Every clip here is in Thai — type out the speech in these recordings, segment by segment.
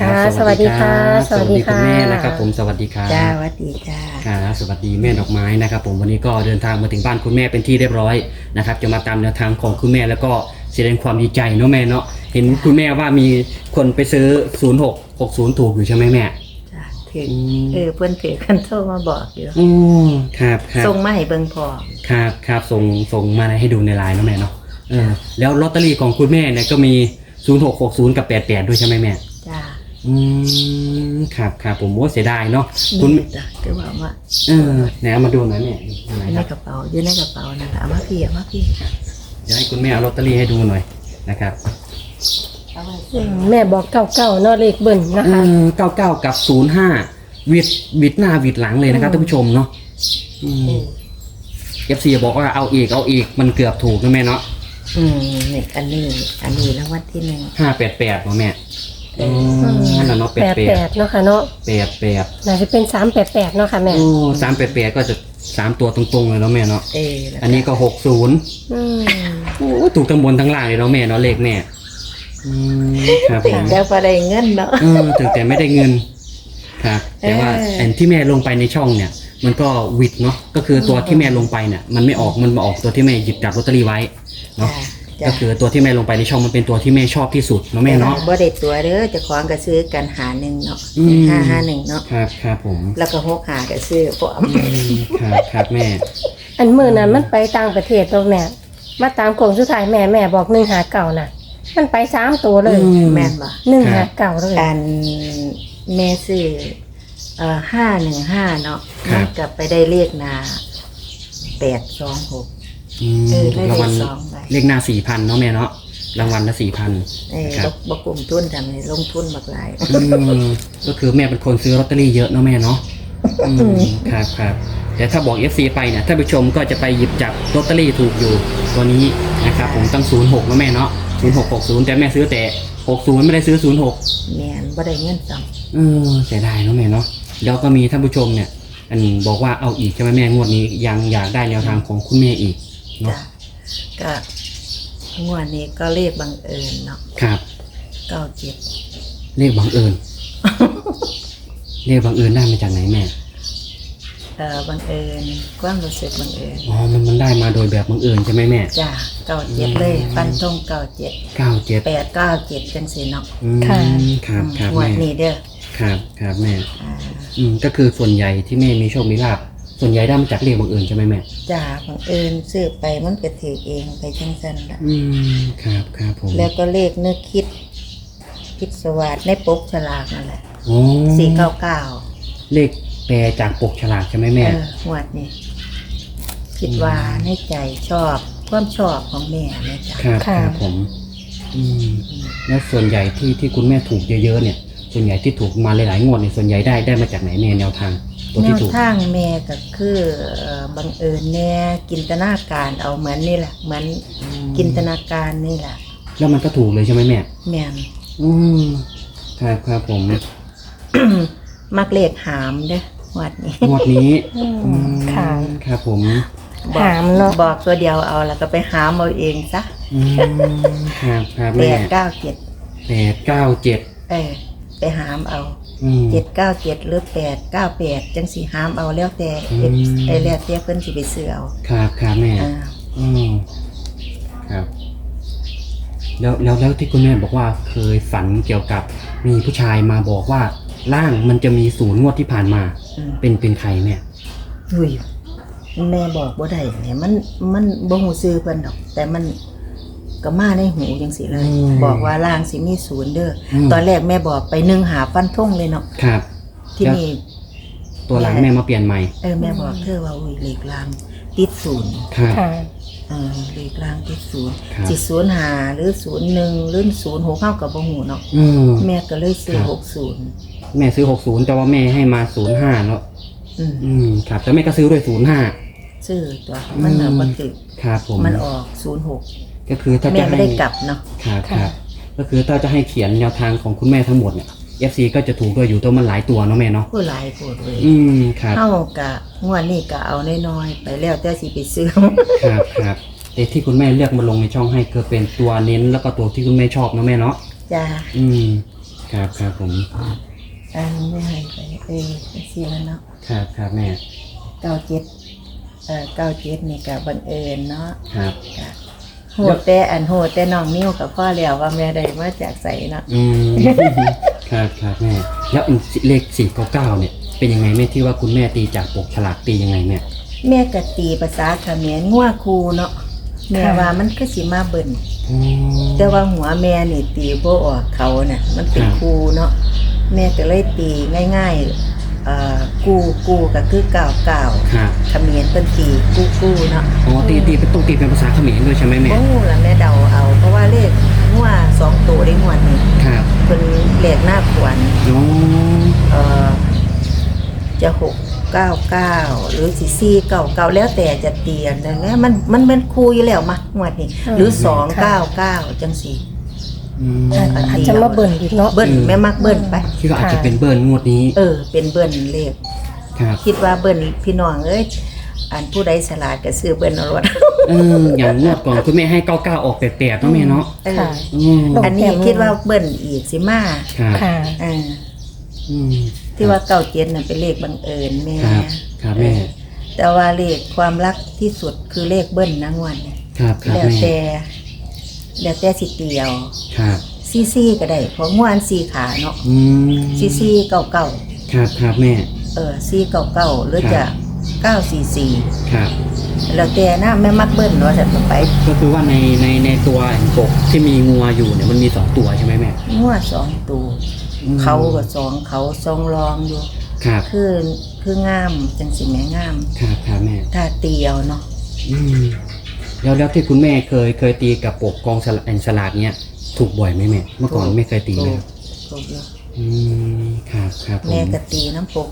ค่ะรับสวัสดีค่ะรับสวัสดีค่ะคุณแม่นะครับผมสวัสดีครับจ้าหวัดดีจ้าครับสวัสดีแม่ดอกไม้นะครับ ผมวันนี้ก็เดินทางมาถึงบ้านคุณแม่เป็นที่เรียบร้อยนะครับจะมาตามแนวทางของคุณแม่แล้วก็แสดงความดีใจเนาะแม่เนาะเห็นคุณแม่ว่ามีคนไปซื้อ 0660 ถูกอยู่ใช่ไหมแม่ จ้าถืออืม เออเพื่อนถือกันโทรมาบอกอยู่อืมครับครับส่งมาให้เบิ่งพอครับครับส่งส่งมาให้ดูในไลน์เนาะแม่เนาะเออแล้วลอตเตอรี่ของคุณแม่เนี่ยก็มี 0660 กับ 88 ด้วยใช่ไหมแม่จ้า อืมครับครับผมว่าเสียดายเนาะคุคุณณจ้าคือว่าว่าเออไหนเอามาดูหน่อยเนี่ยไหนอยู่คในรับกระเป๋าอยู่ในกระเป๋านั่นแหละเอามาพี่เอามาพี่เดี๋ยวให้คุณแม่เอาลอตเตอรี่ให้ดูหน่อยนะครับเอาไว้อืมแม่บอกเก่าๆเนาะเลขเบิ่นนะคะเก้าเก้ากับศูนย์ห้าวิดวิดหน้าวิดหลังเลยนะครับอืม ท่านผู้ชมเนาะอืมเอฟซีบอกว่าเอาอีกเอาอีกมันเกือบถูกนะแม่เนาะอืมนี่อันนี้ อันนี้รางวัลที่หนึ่งห้าแปดแปดเนาะแม่ อืมนั่นแหละเนาะแปแปดดแปแปดดเนาะค่ะเนาะแปดแปดน่าจะเป็นสามแปดแปดเนาะค่ะแม่โอ้สามแปดแปดก็จะสามตัวตรงๆเลยเนาะแม่เนาะเออแล้วอันนี้ก็หกศูนย์อืมโอ้ถูกทั้งบนทั้งล่างเลยเนาะแม่เนาะเลขแม่อืมครับผมแล้วพอได้เงินเนาะ เออถึงแต่ไม่ได้เงินครับแต่ว่าเอออันที่แม่ลงไปในช่องเนี่ย มันก็วิดเนาะก็คือตัวที่แม่ลงไปเนี่ย มันไม่ออกมันมาออกตัวที่แม่หยิบจับลอตเตอรี่ไว้เนาะ จ้าก็คือตัวที่แม่ลงไปในช่องมันเป็นตัวที่แม่ชอบที่สุดเนาะแม่เนาะ บ่ได้ตัวเด้อเจะคล้าของก็ซื้อกันหาหนึ่งเนาะอืม ห้าห้าหนึ่งเนาะครับครับผมแล้วก็หกหาก็ซื้อพร้อมอืมครับครับแม่ อันมื่อนั้นมันไปต่างประเทศตัวแม่มาตามกล่องสุดท้ายแม่แม่บอกหนึ่งหาเก่าน่ะ มันไปสามตัวเลยอืแม่นบ่หนึ่งหาเก่าเลยอันแม่ซื้อเอ่อห้าหนึ่งห้าเนาะครับ มันกลับไปได้เลขนาแปดสองหก อืมเออถูได้กรางวัลเลขสองใบเลขหน้าสี่พันเนาะแม่เนาะรางวัลละสี่พัน เออครับ บกกลุ่มทุนทำให้ลงทุนบักหลาย ก็คือแม่เป็นคนซื้อลอตเตอรี่เยอะเนาะแม่เนาะอืมครับครับแต่ถ้าบอก FC ไปเนี่ยท่านผู้ชมก็จะไปหยิบจับลอตเตอรี่ถูกอยู่ตัวนี้นะครับผมตั้ง 06นะแม่เนาะ0660 แต่แม่ซื้อแต่ 60 ไม่ได้ซื้อ 06 แม่นบ่ได้เงินซ้เออเสียดายเนาะแม่เนาะแล้วก็มีท่านผู้ชมเนี่ย อันบอกว่าเอาอีกใช่ไหมแม่งวดนี้ยังอยากได้แนวทางของคุณแม่อีกำ เนาะจ้ะก็งวดนี้ก็เลขบังเอิญเนาะครับ เก้าเจ็ดเลขบังเอิญ เลขบังเอิญได้มาจากไหนแม่ เอ่อบังเอิญความรู้สึกบังเอิญอ๋อ มันมันได้มาโดยแบบบังเอิญใช่ไหมแม่จ้าเก้าเจ็ดเลยฟันตรงเก้าเจ็ดเก้าเจ็ดแปดเก้าเจ็ดจังสิเนาะอืมครับครับงวแม่ดนี้เด้อครับครับแม่ อ่าอืมก็คือส่วนใหญ่ที่แม่มีโชคมีลาภ ส่วนใหญ่ได้มาจากเลขบังเอิญใช่ไหมแม่จ้าบังเอิญซื้อไปมันก็ถือเองไปจังสันละอืมครับครับผมแล้วก็เลขนึกคิด คิดสวัสดในปกฉลากนั่นแหละโอ้สี่เก้าเก้าเลขแปลจากปกฉลากใช่ไหมเอแม่องวดนี้คิดว่าในใจชอบความชอบของแม่นะจ๊ะครับครับผม อืมแล้วส่วนใหญ่ที่ที่คุณแม่ถูกเยอะๆเนี่ย ส่วนใหญ่ที่ถูกมาหลายๆงวดเนี่ยส่วนใหญ่ได้ได้มาจากไหนแม่แนวทาง ตัวแนที่วถูก ทางแม่ก็คือเอ่อบังเอิญแน่จินตนาการเอาเหมือนนี่แหละเหมือนจินตนาการนี่แหละแล้วมันก็ถูกเลยใช่ไหมแม่แม่น อืมครับครับผม มักเลขหามเด้อวัดนี้ งวดนี้อืมอืมค่ะ ครับผมบอกหามเนาะบอกตัวเดียวเอาแล้วก็ไปหามเอาเองซะอืมครับครับแปแม่ดเก้าเจ็ดแปดเก้าเจ็ดเออไปหามเอา อืม เจ็ดเก้าเจ็ดหรือแปดเก้าแปดจังสีหามเอาแล้วแต่อืม ไอ้แล้วแต่เพิ่นสิไปซื้อเอาครับครับแม่ อ่าอืมครับ แล้วแล้วแล้วที่คุณแม่บอกว่าเคยฝันเกี่ยวกับมีผู้ชายมาบอกว่าร่างมันจะมีศูนย์งวดที่ผ่านมา อืมเป็นเป็นใครแม่อุ้ยแม่บอกบ่ได้เนี่ยมันมันบ่ฮู้ซื้อเพิ่นดอก แต่มัน ก็มาในหูจังสิเลยบอกว่าล่างสิมีศูนย์เด้ออม ตอนแรกแม่บอกไปหนึ่งหาฟันทงเลยเนาะครับ ที่แล้วนี่ตัวหลังแม่มาเปลี่ยนใหม่ เออแม่บอกเธอว่าอุ้ยเลขล่างติดศูนย์ครับ ค่ะ เออเลขล่างติดศูนย์ครับสิศูนย์หาหรือศูนย์หนึ่งหรือศูนย์หกเข้ากับบ่หูเนาะอืมแม่ก็เลยซื้อครับหกศูนย์แม่ซื้อหกศูนย์แต่ว่าแม่ให้มาศูนย์ห้าเนาะอืมอืมครับแต่แม่ก็ซื้อด้วยศูนย์ห้า ซื้อตัวมันเนาะอืม มันติดครับผมมันออกศูนย์หก ก็คือถ้าแม่จะไม่ให้ได้กลับเนาะ ครับคค่ะรับก็คือถ้าจะให้เขียนแนวทางของคุณแม่ทั้งหมดเนี่ย FC ก็จะถูกด้วยอยู่ตัวมันหลายตัวเนาะแม่เนาะผู้หลายผู้เลยอืมครับ เฮากะงวดนี้ก็เอาน้อยๆไปแล้วแต่สิไปซื้อ ครับครับแต่ที่คุณแม่เลือกมาลงในช่องให้คือเป็นตัวเน้นแล้วก็ตัวที่คุณแม่ชอบเนาะแม่เนาะจ้าอืมครับครับผมอันนี้ให้ไปเออเสียแล้วเนาะครับครับแม่เก้าเจ็ดเอ่อเก้าเจ็ดนี่ก็บังเอิญเนาะครับค่ะ โหดแต่อันโหดแต่น้องนิ้วกับพ่อแล้วว่าแม่ได้มาจากใสเนาะอืมครับครับแม่ แล้วอันเลขสี่เก้าเก้าเนี่ย เป็นยังไงแม่ที่ว่าคุณแม่ตีจากปกฉลากตียังไงแม่แม่กะตีภาษาเขมรงัวคูเนาะแม่ว่ามันก็สิมาเบิ่นอ๋อแต่ว่าหัวแม่นี่ตีบ่ออกเขาน่ะ มันเป็นครับ คูเนาะแม่ก็เลยตีง่าย ๆ เอ่อกูกูก็คือเก่าเก่าครับเขมรเป็นตีกูกูเนาะอ๋อตีตีเป็นต้องตีเป็นภาษาเขมรด้วยใช่ไหมแม่โอ้แล้วแม่เดาเอา เพราะว่าเลขงัวสองตัวได้งวดนี่ครับเป็นเลขหน้าขวัญอ๋อเอ่อจะหกเก้าเก้าหรือสี่สี่เก้าเก้าแล้วแต่จะเตียนนะนะมันมันเป็นคูอยู่แล้วมางวดนี้หรือสองเก้าเก้าจังสี่ อืมอาจจะมาเบิ่นอีกเนาะ เบิ้ลแม่มักเบิ้ลไป คิดว่าอาจจะเป็นเบิร์นงวดนี้เออ เป็นเบิ้ลเลขครับคิดว่าเบิ้ลพี่น้องเอ้ยอันผู้ใดฉลาดก็ซื้อเบิ้ลเอารถเอออย่างงวดก่อนคุณแม่ให้เก้าเก้าออกแปลกๆเนาะแม่เนาะเออค่ะ อืมอันนี้คิดว่าเบิ้ลอีกสิมาครับค่ะ เอออืม ที่ว่าเก้าเจ็ดน่ะเป็นเลขบังเอิญแม่ครับครับแม่แต่ว่าเลขความรักที่สุดคือเลขเบิ้ลนะงวันนี้ครับครับแล้วแม่แต่ แล้วแต่สิเตียวครับซี่ซี่ก็ได้เพราะงวนซี่ขาเนาะอืมซี่ซี่เก่าเก่าครับครับแม่ เออซี่เก่าเก่าหรือจะเก้าสี่สี่ครับ แล้วแต่นะแม่มักเบิ้ลเนาะจะไป ก็คือว่าในในในตัวปกที่มีงัวอยู่เนี่ยมันมีสองตัวใช่ไหมแม่งวดสองตัวอืมเขาก็สองเขาทรงรองอยู่ ครับคือคืองามจังสิแม่งาม ครับครับแม่ถ้าเตียวเนาะอืม แล้วแล้วที่คุณแม่เคยเคยตีกับปกกองสลากแอนสลากเนี้ยถูกบ่อยไหมแม่เมื่อก่อนไม่เคยตีเลยถูกอยู่อืมครับครับผมแม่ก็ตีน้ำปก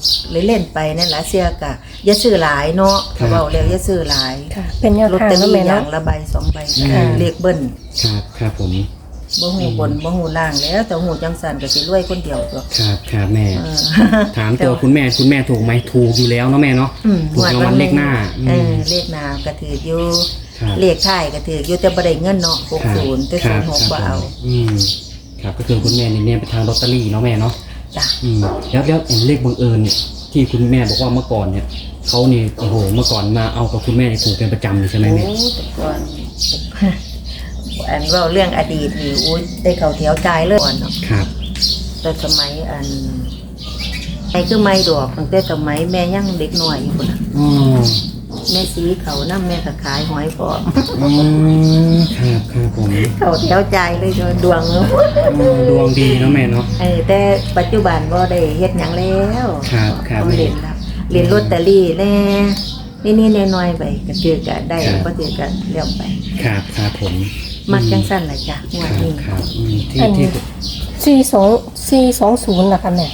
เล่นๆไปนั่นละเสียกะอย่าซื้อหลายเนาะครับ เขาบอกแล้วอย่าซื้อหลายค่ะ เป็นแนวลอตทางเตอเนาะรี่แม่อเนาะย่างละใบสองใบอืมเลขเบิ้ลครับครับผมบ่หูบนบ่หูล่างแล้วแต่หูจังสันก็สิรวยคนเดียวตัวครับครับแม่ เออ ถามตัวคุณแม่คุณแม่ถูกไหมถูกอยู่แล้วเนาะแม่เนาะอืมถูกรางวัลเลขหน้าอืมเออเลขหน้าก็ถืออยู่ ครับเลขท้ายก็ถืออยู่แต่บ่ได้เงินเนาะ60แต่ครับ06บ่เอาครับผมอืมครับก็คือคุณแม่นี่เนี่ยไปทางลอตเตอรี่เนาะแม่เนาะจ้ะอืมแล้วแล้วเห็นเลขบังเอิญเนี่ยที่คุณแม่บอกว่าเมื่อก่อนเนี่ยเขานี่โอ้โหเมื่อก่อนมาเอากับคุณแม่เนี่ยถูกเป็นประจำเลยใช่ไหมโอ้แม่แต่ก่อนอันเว้าเรื่องอดีตนี่อุ้ยได้เข้าแถวจ่ายเลยก่อนเนาะครับแต่สมัยอันไอ้คือไม่ดอกตั้งแต่สมัยแม่ยังเด็กหน่อยอยู่พุ่นน่ะอ๋อ แม่สีเขาน้ำแม่ก็ขายหอยปอมอืมครับครับผมเขาแถวใจเลยโดนดวงเนอะอืมดวงดีเนาะแม่เนาะ เออแต่ปัจจุบันบ่ได้เฮ็ดหยังแล้วครับครับต้องเล่นแล้วเล่นลอตเตอรี่แน่นี่ๆน้อยๆไปก็ถือก็ได้บ่ถือก็เลี้ยวไป ครับครับผมมักจังสั้นล่ะจ้ะงวคดรับนี้ครับอืมที่อันที่สี่สองสี่สองศูนย์นะคะแม่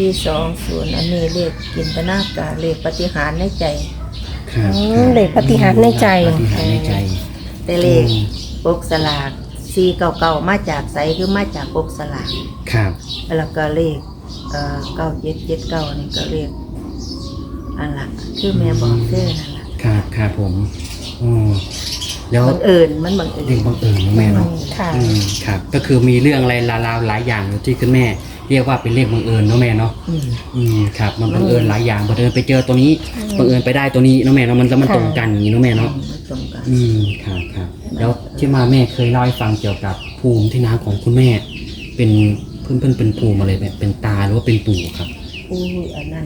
ที่20อันนี้เลขจินตนาการเลขปฏิหารย์ในใจ ครับอืคมรับเด็กปฏิหารย์ในใจ ปฏิหารย์ในใจ แต่เลขอืม ปกสลาก499มาจากไสคือมาจากปกสลาก ครับ แล้วก็เลขเอ่อเก้าเจ็ดเจ็ดเก้านี่ก็เลขอันละคือแม่บอกเด้อนั่นละครับครับผมอืมแล้วบังเอิญมันบังเอิญเรื่องบังเอิญเนาะแม่เนาะค่ะ อืมครับ ก็คือมีเรื่องอะไรราวๆหลายอย่างอยู่ที่คุณแม่ เรียกว่าเป็นเลขบังเอิญเนาะแม่เนาะอืม อืมครับมันบังเอิญหลายอย่างบังเอิญไปเจอตัวนี้บังเอิญไปได้ตัวนี้เนาะแม่เนาะมันแล้วมันค่ะ ตรงกันอย่างนี้เนาะแม่เนาะไม่ตรงกันอืมครับครับแล้วที่มาแม่เคยเล่าให้ฟังเกี่ยวกับภูมิที่น้าของคุณแม่ เป็นเพื่อนเพื่อนๆเป็นภูมิอะไรแบบเป็นตาหรือว่าเป็นปู่ครับอุ้ยอันนั้น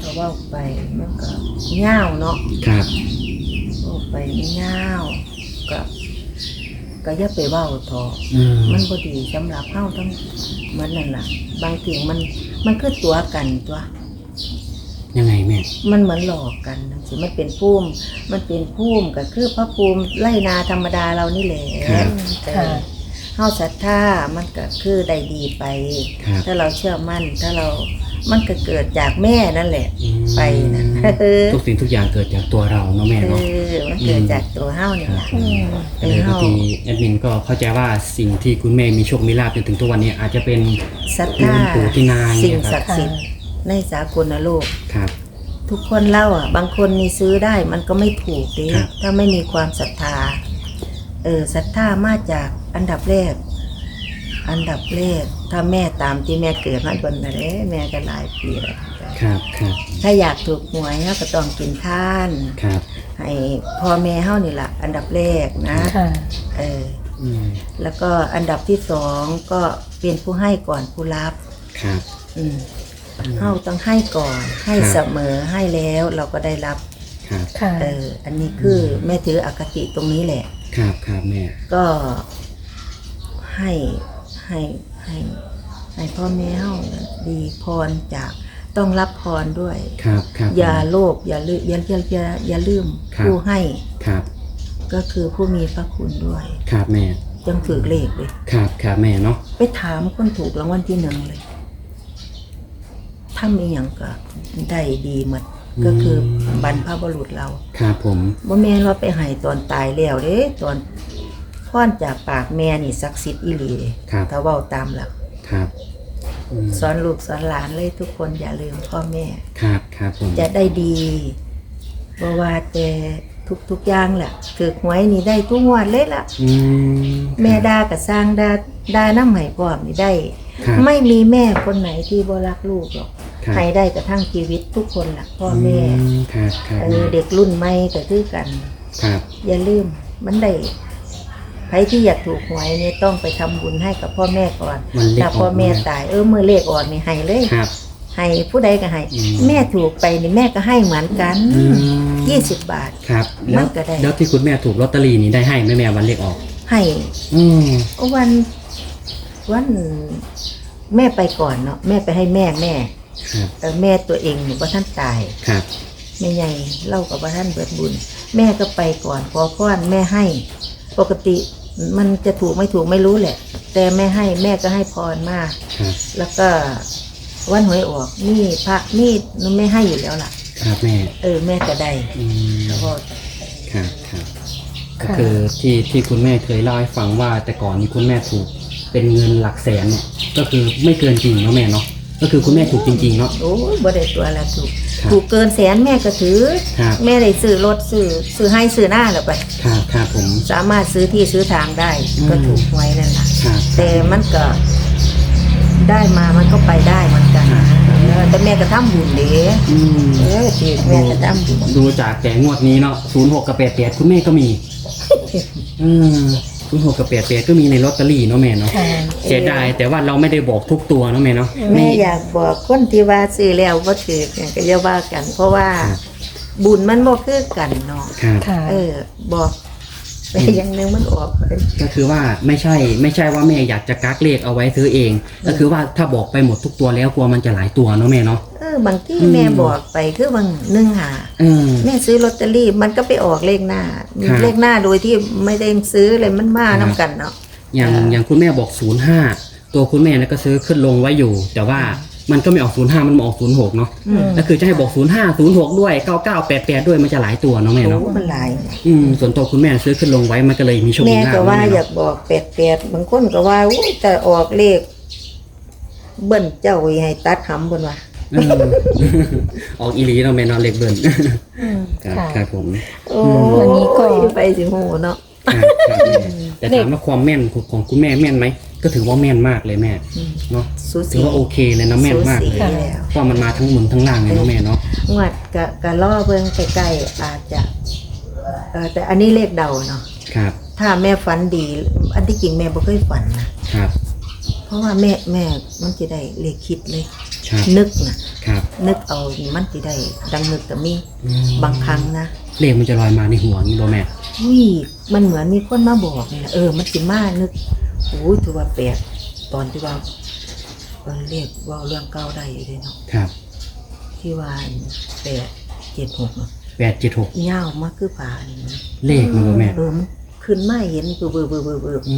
ถ้าว่าไปมันก็เง่าวเนาะครับว่าไปเง่าวก็ ก็อย่าไปเว้าทอะอืมมันบ่ดีสำหรับเฮาทั้งเหมือนนั่นล่ะ บางทีมันมันคือตัวกันตัว ยังไงแม่มันเหมือนหลอกกันนะสิมันเป็นภูมิมันเป็นภูมิก็คือพระภูมิไล่นาธรรมดาเรานี่แหละครับค่ะ เฮาศรัทธามันก็คือได้ดีไป ครับ ถ้าเราเชื่อมั่น ถ้าเรา มันก็เกิดจากแม่นั่นแหละ อืมไปนะทุกสิ่งทุกอย่างเกิดจากตัวเราเนาะแม่เอเนาะ อมันเกิดจากตัวเฮานี่ครับล่ะ อืมก็เลยบางทีแอดมินก็เข้าใจว่าสิ่งที่คุณแม่มีโชคมีลาภจนถึงทุกวันนี้อาจจะเป็นศรัทหลวธางปู่ที่นาสิ่งเนี่ยคศัรับกดิ์สิทธิ์ในสากลโลก ครับ ทุกคนเล่าอะ บางคนนี่ซื้อได้มันก็ไม่ถูกดิครับ ถ้าไม่มีความศรัทธา เออศรัทธามาจากอันดับแรก อันดับแรกถ้าแม่ตามที่แม่เกิดมาบนนั่นแหละแม่ก็หลายปีแล้วครับครับถ้าอยากถูกหวยเฮาก็ต้องกินท่านครับให้พ่อแม่เฮานี่ล่ะ อันดับแรกนะค่ะเอออืมแล้วก็อันดับที่สองก็เป็นผู้ให้ก่อนผู้รับ ครับ อืมเฮาต้องให้ก่อนให้ครับเสมอให้แล้วเราก็ได้รับ ครับค่ะเออ อันนี้คือแม่ถืออคติตรงนี้แหละ ครับครับแม่ก็ให้ ให้ให้ให้พ่อแม่เฮาดีพรจากต้องรับพรด้วย ครับครับอย่าโลภอย่าลืมอย่าอย่าอย่าอย่าลืมครับ ผู้ให้ครับ ก็คือผู้มีพระคุณด้วย ครับแม่ จังถือเลขเลย ครับครับแม่เนาะ ไปถามคนถูกรางวัลที่หนึ่งเลยทำอีหยังก็ได้ดีหมดก็คือบรรพบุรุษเราครับผม บ่แม่นว่าไปให้ตอนตายแล้วเด้ตอน พรจากปากแม่นี่ศักดิ์สิทธิ์อีหลีเด้ครับ ถ้าเว้าตามหลักครับอืมสอนลูกสอนหลานเลยทุกคนอย่าลืมพ่อแม่ ครับครับผมจะได้ดีบ่ว่าแต่ทุกๆอย่างแหละถือหวยนี่ได้ทุกงวดเลยล่ะ อืมแม่ดาก็สร้างดาดาน้ำใหม่พร้อมนี่ได้ ครับไม่มีแม่คนไหนที่บ่รักลูกหรอกครับให้ได้กระทั่งชีวิตทุกคนล่ะพ่อแม่อืมครับครับเอแม่อเด็กรุ่นใหม่ก็คือกัน ครับอย่าลืมมันได้ ใครที่อยากถูกหวยนี่ต้องไปทำบุญให้กับพ่อแม่ก่อนมันเล็กถ้าพ่อแม่ตายเออมือเลขออกนี่ให้เลยครับ ให้ผู้ใดก็ให้อืม แม่ถูกไปนี่แม่ก็ให้เหมือนกันอืมยี่สิบบาท ครับแล้วมันก็ได้ แล้วที่คุณแม่ถูกลอตเตอรี่นี่ได้ให้ไหมแม่วันเลขออก ให้อืมวันวัน แม่ไปก่อนเนาะแม่ไปให้แม่แม่ครับแต่แม่ตัวเองนี่ว่าท่านตาย ครับ แม่ใหญ่เล่ากับว่าท่านเบิดบุญ แม่ก็ไปก่อนขอพรแม่ให้ ปกติมันจะถูกไม่ถูกไม่รู้แหละ แต่แม่ให้แม่ก็ให้พรมาก ครับแล้วก็วันหวยออกนี่พระนี่ไม่ให้อยู่แล้วล่ะ ครับแม่เออแม่ก็ได้อืมแล้วก็ครับครับก็ค่ะคือที่ที่คุณแม่เคยเล่าให้ฟังว่า แต่ก่อนนี้คุณแม่ถูกเป็นเงินหลักแสนเนี่ยก็คือไม่เกินจริงเนาะแม่เนาะก็คือคุณแม่ถูกจริงๆเนาะโอ้ยบ่ได้ตัวละถูก ครับถูกเกินแสนแม่ก็ถือ ครับ แม่ได้ซื้อรถซื้อซื้อให้ซื้อหน้าแล้วไป ครับครับผม สามารถซื้อที่ซื้อทางได้อืม ก็ถูกหวยนั่นแหละครับแต่มันก็ได้มามันก็ไปได้เหมือนกันครับเออแต่แม่ก็ทำบุญเด้อืมเออที่แม่ก็ทำบุญดูจากแต่งวดนี้เนาะศูนย์หกกับแปดแปดคุณแม่ก็มีอื มศูนย์หกกับแปดแปดก็มีในลอตเตอรี่เนาะแม่เนาะค่ะเสียดายแต่ว่าเราไม่ได้บอกทุกตัวเนาะแม่เนาะแม่อยากบอกคนที่ว่าซื้อแล้วบ่ถือเนี่ยก็อย่าว่ากัน เพราะว่าครับบุญมันบ่คือกันเนาะครับค่ะเออ บอกแต่อย่างหนึงมันออกไปก็คือว่าไม่ใช่ไม่ใช่ว่าแม่อยากจะกักเลขเอาไว้ซื้อเอง ก็คือว่าถ้าบอกไปหมดทุกตัวแล้วกลัวมันจะหลายตัวเนาะแม่เนาะเออบางที่อืมแม่บอกไปคือบางหนึ่งหาเออแม่ซื้อลอตเตอรี่มันก็ไปออกเลขหน้าครับเลขหน้าโดยที่ไม่ได้ซื้อเลยมันมาครับน้ำกันเนาะอย่างอ่าอย่างคุณแม่บอกศูนย์ห้าตัวคุณแม่เนี่ยก็ซื้อขึ้นลงไว้อยู่ แต่ว่ามันก็ไม่ออกศูนย์ห้ามันมาออกศูนย์หกเนาะอืมก็คือจะให้บอกศูนย์ห้าศูนย์หกด้วยเก้าเก้าแปดแปดด้วยมันจะหลายตัวเนาะแม่เนาะโอ้มันหลายอืมส่วนตัวคุณแม่ซื้อขึ้นลงไว้มันก็เลยมีโชคแม่มีลาภก็ว่าเนะอยากบอกแปดแปดบางคนก็ว่าอุ้ยแต่ออกเลขเบิ้นเจ้าให้ตัดหำบนว่าเออออกอีหลีเนาะแม่เนาะเล็กเบิร์นครับค่ะครับผมโอ้อันนี้ก็ยไปสิโหเนาะ ครับครับแม่แต่ถามว่าความแม่นของคุณแม่แม่นไหม ก็ถือว่าแม่นมากเลยแม่อืม เนาะสูถืสี อว่าโอเคเลยนะแม่นมากสูเลสียแล้ว เพราะมันมาทั้งบนทั้งล่างเลยเนาะแม่เนาะงวดกะกะล่อเบิ่งใกล้ๆอาจจะเออแต่อันนี้เลขเดาเนาะครับถ้าแม่ฝันดี อันที่จริงแม่บ่เคยฝันนะครับเพราะว่าแม่แม่มันจะได้เลขคิดเลย ครับนึกนะครับ นึกเอานี่มันจะได้ ดังนึกก็มีอืมบางครั้งนะเลขมันจะลอยมาในหัวนี่บ่แม่ วิมันเหมือนมีคนมาบอกนี่นะเออ มันสิมานึกโอ้ยถือว่าแปลกตอนที่ว่าเออเรียกเว่าเรื่องเก่าได้อยู่เลยเนาะครับที่ว่าแปดเจ็ดหกเนาะแปดเจ็ดหกยาวมากคือผ่านี่นะเลขมันบ่แม่เออมัน ขึ้นมาเห็นเบื่อเบื่อเบื่อเบื่อเบื่ออื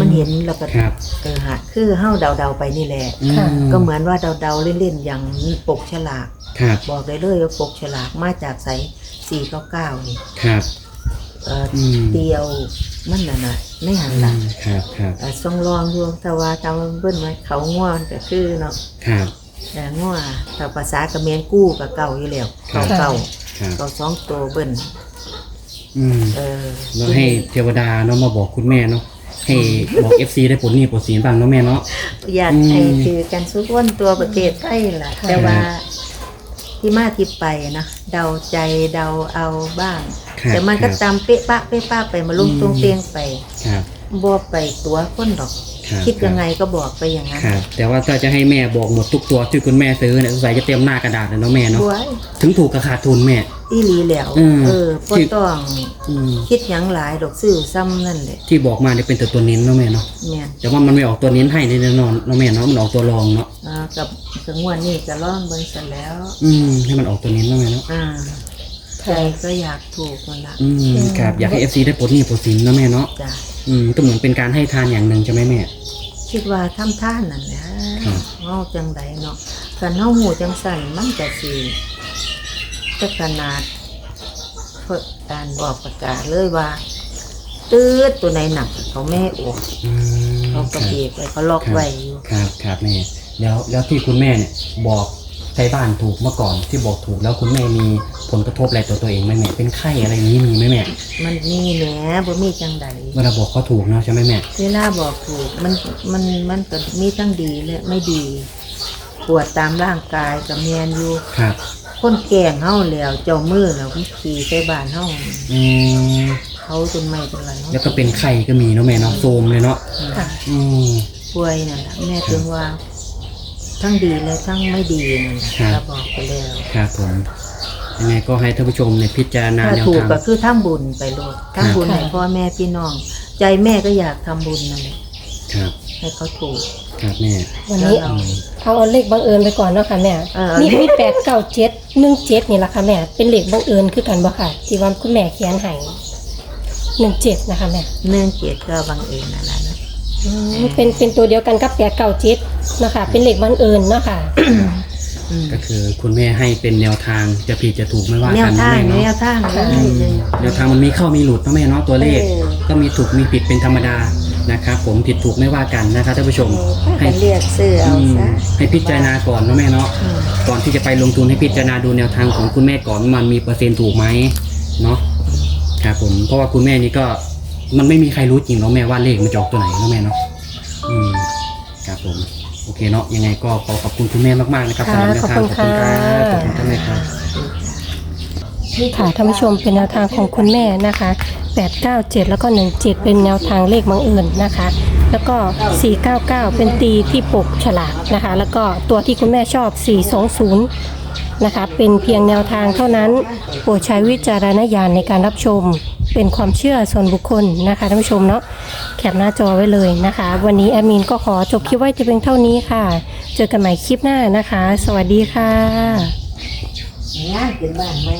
มันเห็นแล้วก็ครับ เออฮะคือเฮาเดาๆไปนี่แหละ อืมค่ะก็เหมือนว่าเดาๆเล่นๆอย่างปกฉลาก ครับบอกได้เลยว่าปกฉลากมาจากไสสี่เก้าเก้านี่ครับ เอออมเดียวมันน่ะนะไม่หันอืหลังมครับครับ เอ่อทรงรองดวงตะวาตามเบิ้นไว้เขาง่วนก็คือเนาะครับแต่ง่วถ้าภาษากระเมนกู้กับเก่าอยู่แล้วครัเก่าบ เก่าครับ เก่าสองตัวเบิ้น อืมเออแล้วให้เทวดาเนาะมาบอกคุณแม่เนาะให้บอกเอฟซีได้ผลนี่ผลศีลบ้างเนาะแม่เนาะ อยากอืมให้ถือกันสุกวนตัวประเทศไทยล่ะ แต่ว่าที่มาที่ไปนะเดาใจเดาเอาบ้าง ครับแต่มันก็ครับตามเป๊ะปะเป๊ะปะไปมาลุ่มอืมตรงเตียงไป ครับ บ่ไปตัวคนดอกรับคิดยังไงก็บอกไปอย่างนั้นครับ แต่ว่าถ้าจะให้แม่บอกหมดทุกตัวที่คุณแม่ซื้อเนี่ยสงสัยจะเต็มหน้ากระดาษเลยเนาะแม่เนาะบวยถึงถูกกระขาดทุนแม่ อีหลีแล้วอืม เออบ่ที่ต้องอืมคิดหยังหลายดอกซื้อซ้ำนั่นแหละที่บอกมาเนี่ยเป็นแต่ตัวเน้นเนาะแม่เนาะแม่นแต่ว่ามันไม่ออกตัวเน้นให้แน่นอนเนาะแม่เนาะ มันออกตัวรองเนาะ อ่ากับถึงวันนี้จะร้องเบิ่งซะแล้ว อืมให้มันออกตัวเน้นเนาะแม่เนาะ อ่าใจก็อยากถูกมันละอืมครับ อยากให้เอฟซีได้ปลดหนี้ปลดสินเนาะแม่เนาะ จ้ะ อืมก็เหมือนเป็นการให้ทานอย่างหนึ่งใช่ไหมแม่ คิดว่าทำท่านนั่นแหละครับเฮาจังไดเนาะคันเฮาหูจังสั่นมันก็สิจะขนาดเพิ่นการบอกประกาศเลยว่า ตืดตัวไหนหนักเขาแม่โอกอืมเขาคกระรับเบียบไว้เขาล็อกไว้อยู่ครับครับแม่แล้วแล้วที่คุณแม่เนี่ยบอกใช้บ้านถูกเมื่อก่อนที่บอกถูกแล้วคุณแม่มีผ ลกระทบอะไรตัวตัวเองไหมแม่เป็นไข้อะไรอย่างนี้มีไหมแม่มันนี่แหละบ่มีจังใดเวลาบอกเขาถูกเนาะใช่ไหมแม่เวลาบอกถูกมันมันมันก็มีทั้งดีและไม่ดี ปวดตามร่างกายกับแมนอยู่ครับ คนแก่งเฮาแล้วเจ้ามือแล้วมันขี่ใส่บ้านเฮาอืมเขาจนไม่เป็นไรแล้วก็เป็นไข้ก็มีเนาะแม่เนาะโซมเลยเนาะค่ะอืมป่วยนั่นแหละแม่ถึงว่า ทั้งดีและทั้งไม่ดีนั่นแหละครับ เราบอกไปแล้ว ครับผม ยังไงก็ให้ท่านผู้ชมเนี่ยพิจารณาถ้าแนวถูกทาง ก็คือทำบุญไปโลดทำบุญให้พ่อแม่พี่น้อง ใจแม่ก็อยากทำบุญนั่นแหละครับ ให้เขาถูก ครับแม่ วันนี้แล้วเราเอาเอาเลขบังเอิญไปก่อนเนาะค่ะแม่ เออมีมีแปดเก้าเจ็ดหนึ่งเจ็ดนี่แหละค่ะแม่ เป็นเลขบังเอิญคือกันบ่ค่ะ ที่ว่าคุณแม่เขียนให้หนึ่งเจ็ดนะคะแม่เนื่องเกียรติก็บังเอิญนั่นแหละนะอืมเป็นเป็นตัวเดียวกันกับแปดเก้าเจ็ดนะคะเป็นเลขบังเอิญเนาะค่ะอืม ก็คือคุณแม่ให้เป็นแนวทางจะผิดจะถูกไม่ว่าแนกัวนนะทางแม่แนเนาะวทางเลอืยมแนวทางมันมีเข้ามีหลุดเนาะแม่เนาะตัวเลข เออ ก็มีถูกมีผิดเป็นธรรมดานะครับผมผิดถูกไม่ว่ากันนะครับท่านผู้ชมให้ ให้เรียกซื้อเอาอืมซะให้พิจารณาก่อนเนาะแม่เนาะอืมก่อนที่จะไปลงทุนให้พิจารณาดูแนวทางของคุณแม่ก่อนว่ามันมีเปอร์เซ็นต์ถูกไหมเนาะครับผมเพราะว่าคุณแม่นี่ก็มันไม่มีใครรู้จริงเนาะแม่ว่าเลขมันจะออกตัวไหนเนาะแม่เนาะอืมครับผม โอเคเนาะยังไงก็ขอขอบคุณคุณแม่มากๆนะครับสำหรับแนวทางขอบคุณครับขอบคุณท่านแม่ครับ ค่ะท่านผู้ชมเป็นแนวทางของคุณแม่นะคะ 897 แล้วก็ 17 เป็นแนวทางเลขบังเอิญนะคะ แล้วก็ 499 เป็นตีที่ปกฉลากนะคะ แล้วก็ตัวที่คุณแม่ชอบ 420 นะคะ เป็นเพียงแนวทางเท่านั้น โปรดใช้วิจารณญาณในการรับชม เป็นความเชื่อส่วนบุคคลนะคะท่านผู้ชมเนาะแค ปหน้าจอไว้เลยนะคะ วันนี้แอดมินก็ขอจบคลิปไว้แต่เพียงเท่านี้ค่ะ เจอกันใหม่คลิปหน้านะคะ สวัสดีค่ะ งานเป็นบ้านไหม